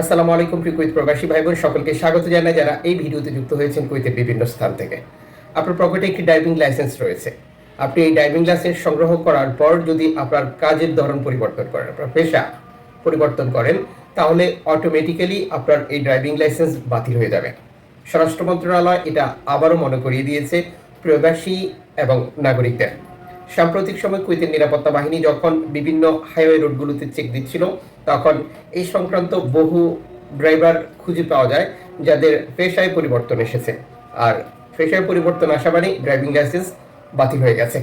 আসসালামু আলাইকুম প্রিয় কুইত প্রবাসী ভাই বোন সকলকে স্বাগত জানাই। যারা এই ভিডিওতে যুক্ত হয়েছেন কুইতের বিভিন্ন স্থান থেকে। আপনার পকেটে একটি ড্রাইভিং লাইসেন্স রয়েছে। আপনি এই ড্রাইভিং লাইসেন্স সংগ্রহ করার পর যদি আপনার কাজের ধরন পরিবর্তন করেন, আপনার পেশা পরিবর্তন করেন, তাহলে অটোমেটিক্যালি আপনার এই ড্রাইভিং লাইসেন্স বাতিল হয়ে যাবে। স্বরাষ্ট্র মন্ত্রণালয় এটা আবারও মনে করিয়ে দিয়েছে প্রবাসী এবং নাগরিকদের। সাম্প্রতিক সময় কুয়েতের নিরাপত্তা বাহিনী যখন বিভিন্ন হাইওয়ে রোডগুলোতে চেক দিচ্ছিল, তখন এই সংক্রান্ত বহু ড্রাইভার খুঁজে পাওয়া যায়, যাদের পেশায় পরিবর্তন এসেছে। আর পেশায় পরিবর্তন আসা মানে ড্রাইভিং লাইসেন্স বাতিল হয়ে গেছে।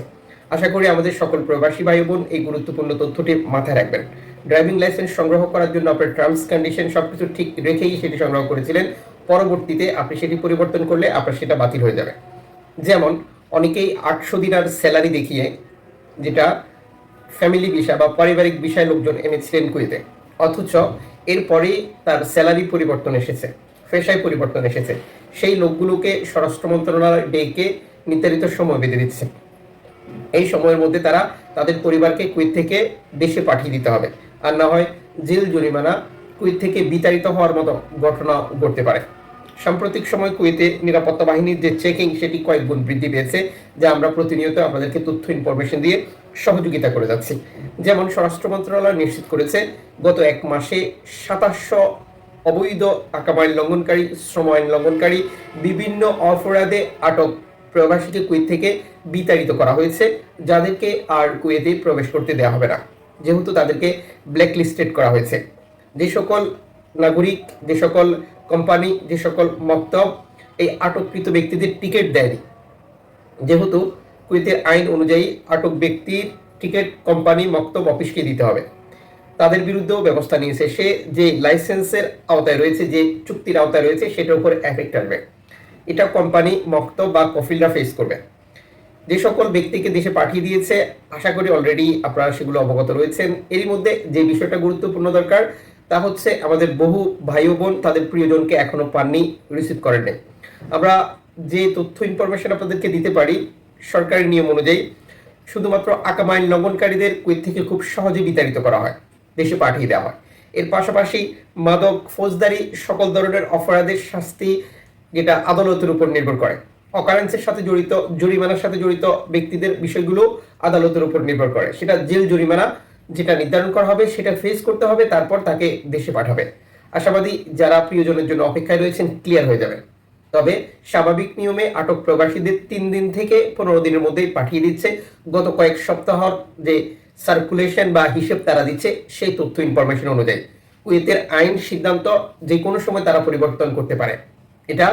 আশা করি আমাদের সকল প্রবাসী ভাই বোন এই গুরুত্বপূর্ণ তথ্যটি মাথায় রাখবেন। ড্রাইভিং লাইসেন্স সংগ্রহ করার জন্য আপনার টার্মস কন্ডিশন সবকিছু ঠিক রেখেই সেটি সংগ্রহ করেছিলেন। পরবর্তীতে আপনি সেটি পরিবর্তন করলে আপনার সেটা বাতিল হয়ে যাবে। যেমন অনেকেই আটশো দিনার স্যালারি দেখিয়ে যেটা ফ্যামিলি বিষয় বা পারিবারিক বিষয় লোকজন এনেছিলেন কুয়েতে। অথচ এরপরেই তার স্যালারি পরিবর্তন এসেছে, পেশায় পরিবর্তন এসেছে। সেই লোকগুলোকে স্বরাষ্ট্র মন্ত্রণালয় ডেকে নির্ধারিত সময় বেঁধে দিচ্ছে। এই সময়ের মধ্যে তারা তাদের পরিবারকে কুয়েত থেকে দেশে পাঠিয়ে দিতে হবে। আর না হয় জেল জরিমানা কুয়েত থেকে বিতাড়িত হওয়ার মতো ঘটনা ঘটতে পারে। সাম্প্রতিক সময় কুয়েতে নিরাপত্তা বাহিনীর যে চেকিং, সেটি কয়েক গুণ বৃদ্ধি পেয়েছে, যা আমরা প্রতিনিয়ত আপনাদেরকে তথ্য ইনফরমেশন দিয়ে সহযোগিতা করে যাচ্ছি। যেমন স্বরাষ্ট্র মন্ত্রণালয় নিশ্চিত করেছে, গত এক মাসে সাতাশশো অবৈধ আকামাইন লঙ্ঘনকারী, শ্রম আইন লঙ্ঘনকারী বিভিন্ন অপরাধে আটক প্রবাসীকে কুয়েত থেকে বিতাড়িত করা হয়েছে, যাদেরকে আর কুয়েতে প্রবেশ করতে দেওয়া হবে না। যেহেতু তাদেরকে ব্ল্যাক লিস্টেড করা হয়েছে। যে সকল নাগরিক, যে সকল কোম্পানি যে সকল মক্তব, এই আটককৃত ব্যক্তিদের টিকিট দেয়নি। যেহেতু কুয়েতের আইন অনুযায়ী আটক ব্যক্তির টিকিট কোম্পানি মক্তব অফিসকে দিতে হবে। তাদের বিরুদ্ধেও ব্যবস্থা নিয়েছে সে যে লাইসেন্সের আওতায় রয়েছে, যে চুক্তির আওতায় রয়েছে, সেটার উপর এফেক্ট আসবে এটা কোম্পানি মক্তব বা কফিলরা ফেস করবে। যে সকল ব্যক্তিকে দেশে পাঠিয়ে দিয়েছে, আশা করি অলরেডি আপনারা সেগুলো অবগত রয়েছেন। এরই মধ্যে যে বিষয়টা গুরুত্বপূর্ণ দরকার তা হচ্ছে আমাদের বহু ভাই বোন তাদের প্রিয়জনকে এখনও পাননি রিসিভ করেননি আমরা যে তথ্য ইনফরমেশন আপনাদেরকে দিতে পারি সরকারি নিয়ম অনুযায়ী, শুধুমাত্র আকামাইন লঙ্ঘনকারীদের কুয়েত থেকে খুব সহজে বিতাড়িত করা হয়, দেশে পাঠিয়ে দেওয়া হয়। এর পাশাপাশি মাদক ফৌজদারি সকল ধরনের অপরাধের শাস্তি যেটা আদালতের উপর নির্ভর করে। অকারেন্সের সাথে জড়িত, জরিমানার সাথে জড়িত ব্যক্তিদের বিষয়গুলো আদালতের উপর নির্ভর করে। সেটা জেল জরিমানা যেটা নির্ধারণ করা হবে, সেটা ফেস করতে হবে, তারপর তাকে দেশে পাঠাবে। আশাবাদী যারা প্রিয়জনের জন্য অপেক্ষায় রয়েছেন ক্লিয়ার হয়ে যাবে। তবে স্বাভাবিক নিয়মে আটক প্রবাসীদের তিন দিন থেকে পনেরো দিনের মধ্যেই পাঠিয়ে দিচ্ছে। গত কয়েক সপ্তাহর যে সার্কুলেশন বা হিসেব তারা দিচ্ছে, সেই তথ্য ইনফরমেশন অনুযায়ী। কুয়েতের আইন সিদ্ধান্ত যে কোনো সময় তারা পরিবর্তন করতে পারে। এটা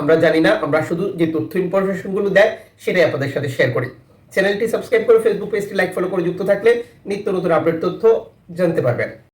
আমরা জানি না, আমরা শুধু যে তথ্য ইনফরমেশনগুলো দেয়, সেটাই আপনাদের সাথে শেয়ার করি। চ্যানেলটি সাবস্ক্রাইব করে ফেসবুক পেজটি লাইক ফলো করে যুক্ত থাকলে নিত্য নতুন আপডেট তথ্য জানতে পারবেন।